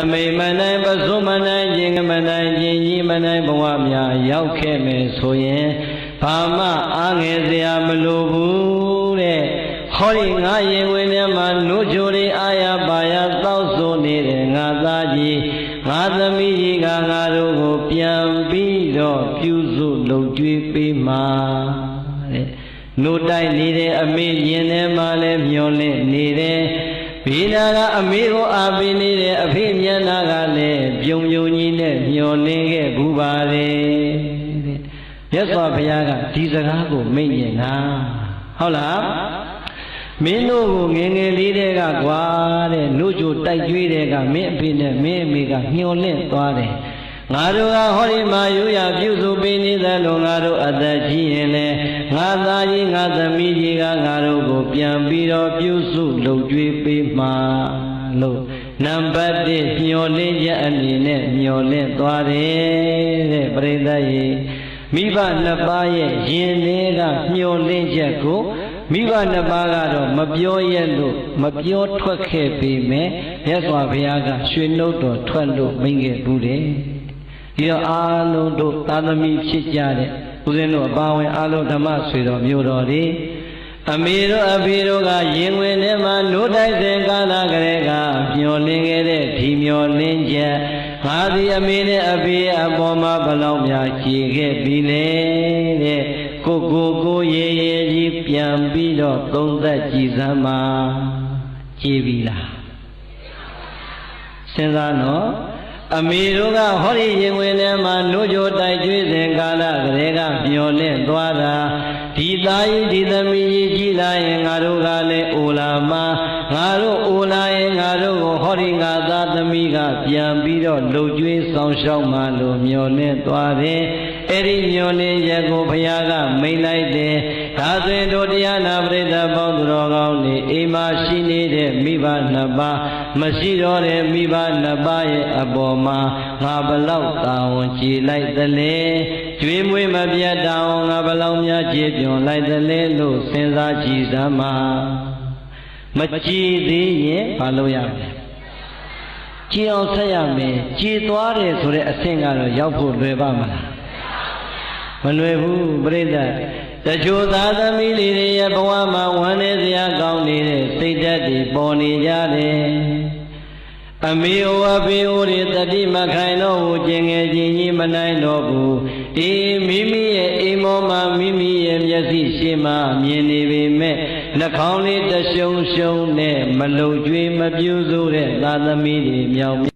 အမိမနိုင်ပစုမနိုင်ခြင်းမနိုင်ခြင်းကြီးမနိုင်ဘဝများရောက်ခဲ့မယ်ဆိုရင်ဘာမှအားငယ်စရာမလိုဘူးတဲ့ဟောဒီငါရင်ဝင်ထဲမှာနှုတ်ချိုလေးအာရပါရတောက်ဆိုနေတဲ့ငါသားကြီးငါသမီးကြီးကငါတို့ကိုပြန်ပြီးတော့ပြုစုလုပ်ကြွေးပေးမှာတဲ့နှုတ်တိုက်နေတဲ့အမေရင်ထဲမှာလည်းမျောလင့်နေတယ် ဘေးနာကအမေကိုအားပေးနေတဲ့အဖေမျက်နာကလည်းပြုံပြုံကြီးနဲ့မျောလင်းခဲ့ဘူးပါတယ်တဲ့မြတ်စွာဘုရားကဒီစကားကိုမိန့်ညင်တာဟုတ်လားမင်းတို့ကိုငယ်ငယ်လေးတည်းကကွာတဲ့နှုတ်ကြိုတိုက်ကျွေးတဲ့ကမင်းအဖေနဲ့မင်းအမေကမျောလင့်သွားတယ် ငါတို့ကဟောဒီမှာယူရပြုစုပေးနေသလိုငါတို့အသက်ကြီးရင်လေငါသားကြီးငါသမီးကြီးကငါတို့ကိုပြန်ပြီးတော့ပြုစုလုပ်ကြွေးပေးမှာလို့နံပါတ်1မျောလင့်ချက်အနေနဲ့မျောလင့်သွားတယ်တဲ့ပြိဿရေမိဘနှစ်ပါးရဲ့ရင်ထဲကမျောလင့်ချက်ကိုမိဘနှစ်ပါးကတော့မပြောရက်လို့မပြောထွက်ခဲ့ပေမဲ့မြတ်စွာဘုရားကရွှေနှုတ်တော်ထွက်လို့မိန့်ခဲ့ဘူးတယ် ဒီတော့အားလုံးတို့သာသမီဖြစ်ကြတဲ့ဦးဇင်းတို့အပါဝင်အားလုံးဓမ္မဆွေတော်မျိုးတော်တွေအမေတို့အဖေတို့ကရင်ဝင်ထဲမှာနိုးတိုက်တဲ့ကာလကလေးကမျောလင်းခဲ့တဲ့ဒီမျောလင်းချက်ငါသည်အမေနဲ့အဖေအပေါ်မှာဘလောက်များကြည်ခဲ့ပြီလေတဲ့ကိုကိုကိုရေရေကြီးပြန်ပြီးတော့သုံးသက်ကြည်စမ်းပါကြည်ပြီလားစဉ်းစားနော် အမေတို့ကဟောဒီရင်ဝင်ထဲမှာနှုတ်ကြိုတိုက်ကျွေးစဉ်ကာလကလေးကမျောလင့်သွားတာဒီသားကြီးဒီသမီးကြီးကြည်လာရင်ငါတို့ကလည်းအိုလာမငါတို့အိုလာရင်ငါတို့ကိုဟောဒီငါသားသမီးကပြန်ပြီးတော့လှုပ်ကြွေးဆောင်ရှောက်မှလို့မျောလင့်သွားတယ် အဲ့ဒီမျောလင့်ရက်ကိုဘုရားကမိန်လိုက်တယ်ဒါဆိုရင်တို့တရားနာပရိသတ်ပေါင်းသူတော်ကောင်းတွေအိမ်မှာရှိနေတဲ့မိဘနှစ်ပါးမရှိတော့တဲ့မိဘနှစ်ပါးရဲ့အပေါ်မှာငါဘလောက်တာဝန်ကြည်လိုက်သလဲကျွေးမွေးမပြတ်တာဝန်ငါဘလောက်များကြည်ပြွန်လိုက်သလဲလို့စဉ်းစားကြည့်စမ်းပါမကြည်သေးရင်မလုပ်ရမယ်ကြည်အောင်ဆက်ရမယ်ကြည်သွားတယ်ဆိုတဲ့အဆင့်ကတော့ရောက်ဖို့လွယ်ပါမလား မလွယ်ဘူးပြိဿတချို့သာသမီလေးတွေရဲ့ဘဝမှာဝမ်းနည်းစရာကောင်းနေတဲ့စိတ်ဓာတ်တွေပေါ်နေကြတယ်အမေဩအဖေဩတွေတတိမခိုင်တော့ဘူးကျင်ငယ်ချင်းကြီးမနိုင်တော့ဘူးအေးမိမိရဲ့အိမ်မောမှာမိမိရဲ့မျက်စိရှေ့မှာမြင်နေပေမဲ့နှာခေါင်းလေးတရှုံရှုံနဲ့မလုံကျွေးမပြူးစိုးတဲ့သာသမီတွေမြောက်